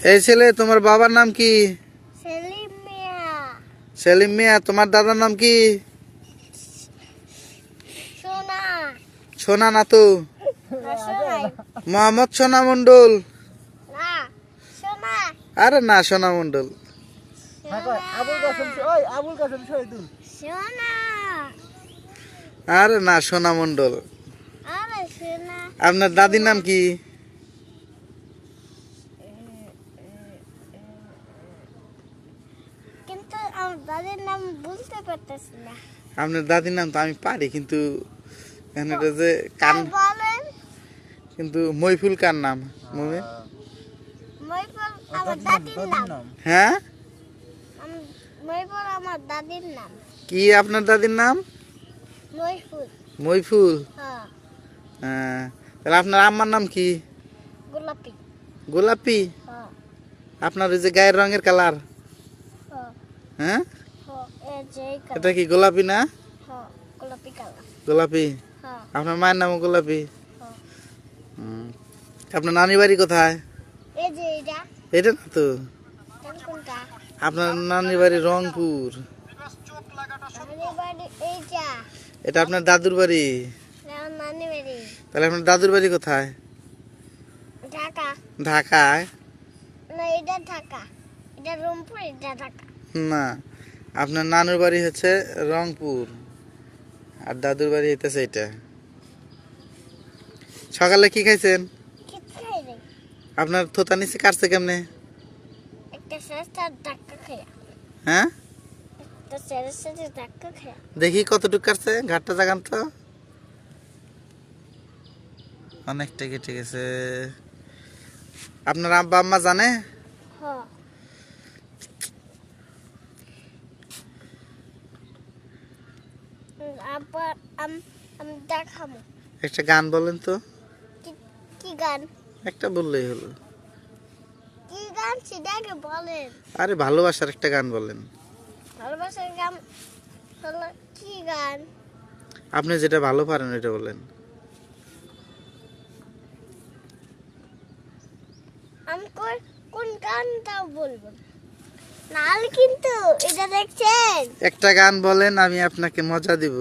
এই ছেলে তোমার বাবার নাম কি? সেলিম মিয়া। সেলিম মিয়া তোমার দাদার নাম কি? সোনা। সোনা না তো মোহাম্মদ সোনা মন্ডল না আরে না সোনা মন্ডল আবুল কাসেম ওই আবুল কাসেম শহীদুল। সোনা। আরে না সোনা মন্ডল আপনার দাদির নাম কি কিন্তু আমার দাদির নাম বলতে পারতেছি না আপনার দাদির নাম তো আমি পারি কিন্তু এটা যে কান কিন্তু মইফুল কার নাম? মমি? নাম। হ্যাঁ? কি আপনার দাদির নাম? মইফুল। হ্যাঁ। হ্যাঁ। তাহলে আপনার আম্মার নাম কি? গোলাপি। গোলাপি? হ্যাঁ। আপনার ওই যে গায়ের রঙের কালার? হ্যাঁ? এটা কি গোলাপি না? হ্যাঁ গোলাপি হ্যাঁ। আপনার মায়ের নামও গোলাপি? হ্যাঁ। আপনার নানি বাড়ি কোথায়? এটা না তো? আপনার নানি বাড়ি রংপুর। এটা আপনার দাদুর বাড়ি। তাহলে আপনার দাদুর বাড়ি কোথায়? ঢাকা। ঢাকায়? না এটা ঢাকা। এটা রংপুর এটা ঢাকা। না। আপনার নানুর বাড়ি হচ্ছে রংপুর আর দাদুর বাড়ি হইতেছে এটা সকালে কি খাইছেন? আপনার থোতা নিচে কাটছে কেমনে? হ্যাঁ? দেখি কতটুকু কাটছে ঘাটটা জাগান তো। অনেকটা কেটে গেছে। আপনার আব্বা আম্মা জানে? হ্যাঁ আবার আম আমি দেখাবো। একটা গান বলেন তো। কি কি গান? একটা বললেই হলো। কি গান সেটাকে বলেন। আরে ভালোবাসার একটা গান বলেন। ভালোবাসার গান হলো কি গান? আপনি যেটা ভালো পারেন এটা বলেন। আমি কোন- কোন গানটা বলব নাহলে কিন্তু এটা দেখছেন? একটা গান বলেন আমি আপনাকে মজা দিব।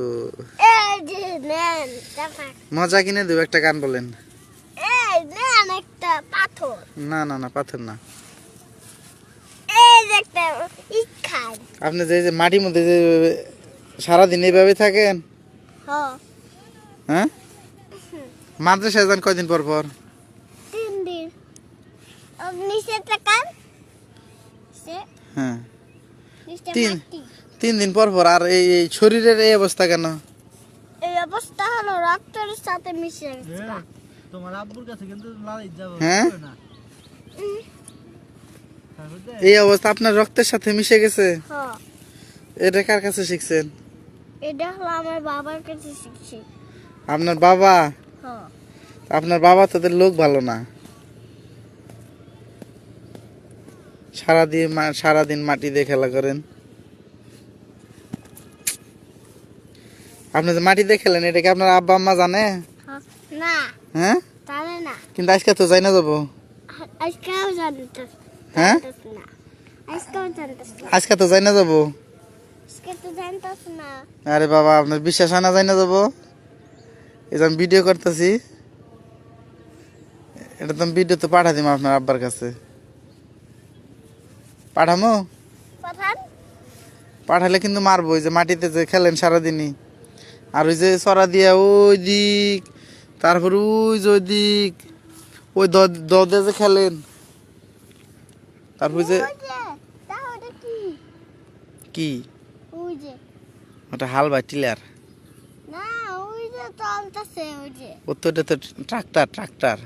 মজা কিনে দেবো একটা গান বলেন। না না না পাথর না। আপনি যে যে মাটির মধ্যে যে সারাদিন এইভাবে থাকেন? হ্যাঁ। হ্যাঁ? মাদ্রাসায় যান কয়দিন পর পর? তিন দিন। আর নিচে টাকান সে হ্যাঁ। তিন। তিন দিন পর পর আর এই এই শরীরের এই অবস্থা কেন? এই অবস্থা হলো রক্তের সাথে মিশে গেছে। তোমার আব্বুর কাছে কিন্তু লালাই যাব হ্যাঁ? এই অবস্থা আপনার রক্তের সাথে মিশে গেছে? হ্যাঁ এটা কার কাছে শিখছেন? এটা হলো আমার বাবার কাছে শিখছি। আপনার বাবা? হ্যাঁ আপনার বাবা তাদের লোক ভালো না। সারাদিন সারাদিন মাটি দিয়ে খেলা করেন। আপনি যে মাটি দিয়ে খেলেন এটা কি আপনার আব্বা আম্মা জানে? হ্যাঁ। না। হ্যাঁ? তাহলে না। কিন্তু আজকে তো যাই না যাব। আজকেও জানতেস হ্যাঁ? আজকে তো যাই না যাব। আরে বাবা আপনার বিশ্বাস হয় না যাই না যাব? এই যে আমি ভিডিও করতেছি। এটা তো ভিডিও তো পাঠা দিম আপনার আব্বার কাছে। পাঠামো? পাঠালে কিন্তু মারবো ওই যে মাটিতে যে খেলেন সারাদিনই। আর ওই যে সরা দিয়া ওই দিক তারপর ওই যে ওই দিক ওই দ- দদে যে খেলেন। তারপর যে কি? ওটা হাল বা টিলার? ওর তো তো ট্রাক্টার ট্রাক্টার।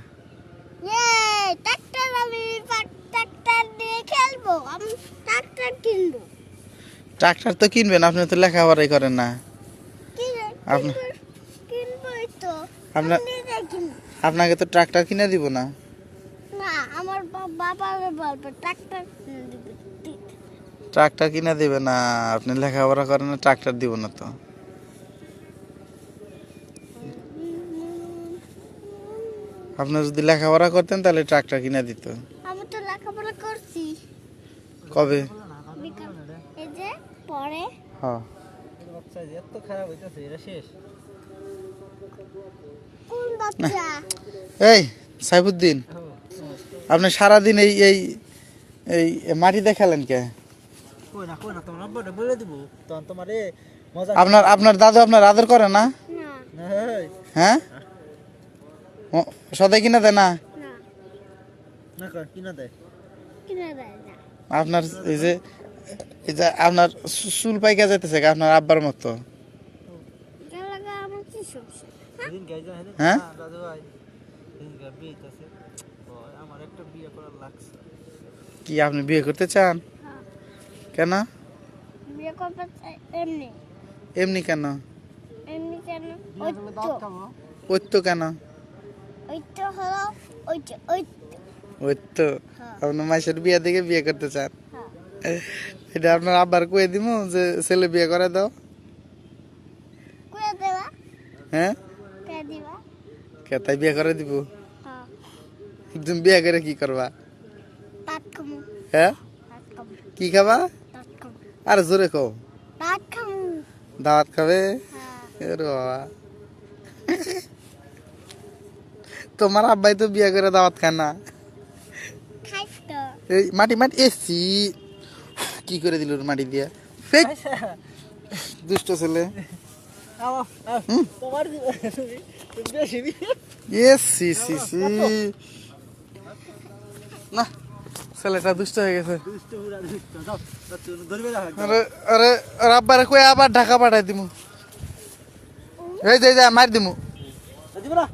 ইয়ে ট্রাক্টর আমি ট্রাক্টর দিয়ে খেলব আমি ট্রাক্টর কিনবো। ট্রাক্টার তো কিনবেন আপনি তো লেখাপড়াই করেন না। আপনি- কিনবোই তো আপনার- আপনাকে তো ট্রাক্টার কিনে দিব না। না আমার বা- বাবাকে বলব ট্রাক্টর কিনে দিবে দিতে। ট্রাক্টার কিনে দিবে না আপনি লেখাপড়া করেন না ট্রাক্টার দিব না তো। আপনি যদি লেখাপড়া করতেন তাহলে ট্রাক্টর কিনে দিত। লেখাপড়া করছি। কবে? এই যে পরে। হ্যাঁ। বাচ্চা যে এত খারাপ হইতাছে এটা শেষ কোন বাচ্চা? এই সাইফুদ্দিন আপনি সারাদিন এই এই এই মাটিতে খেলেন কে? কই না কই না তোমার আব্বাটা বলে দিব। তখন তোমার এ মজা আপনার আপনার দাদু আপনার আদর করে না? হ্যাঁ? সদাই কিনা দেয় না? কিনা দেয় কিনে দেয়? না আপনার এই যে এই যে আপনার চুল পাইকা যাইতেছে আপনার আব্বার মতো। হ্যাঁ? দাদু ভাই বিয়ে হইতাছে। আমার একটা বিয়ে করার লাগছে। কি আপনি বিয়ে করতে চান? হ্যাঁ। কেন? বিয়ে করতে চাই এমনি। এমনি কেন? এমনি কেন? তো হলো ওই তো ওই তো হ্যাঁ। আপনার মাসের বিয়ে দেখে বিয়ে করতে চান? হ্যাঁ। এটা আপনার আব্বার কয়ে দিব যে ছেলে বিয়ে করে দাও। হ্যাঁ? কে দিবা? কে তাই বিয়ে করে দিব? হ্যাঁ। তুমি বিয়ে করে কি করবা? হ্যাঁ? কি খাবা? আর জোরে খামু। দাওয়াত খাবে? বাবা। তোমার আব্বাই তো বিয়ে করে দাওয়াত খায় না। এই মাটি মাটি এসছি কি করে দিল মাটি দিয়া? ফেক। দুষ্ট ছেলে। এসছি সি সি না ছেলেটা দুষ্ট হয়ে গেছে। আরে আরে আব্বারে কই আবার ঢাকা পাঠাই দিমু। এই যে মার দিমু। দিব না?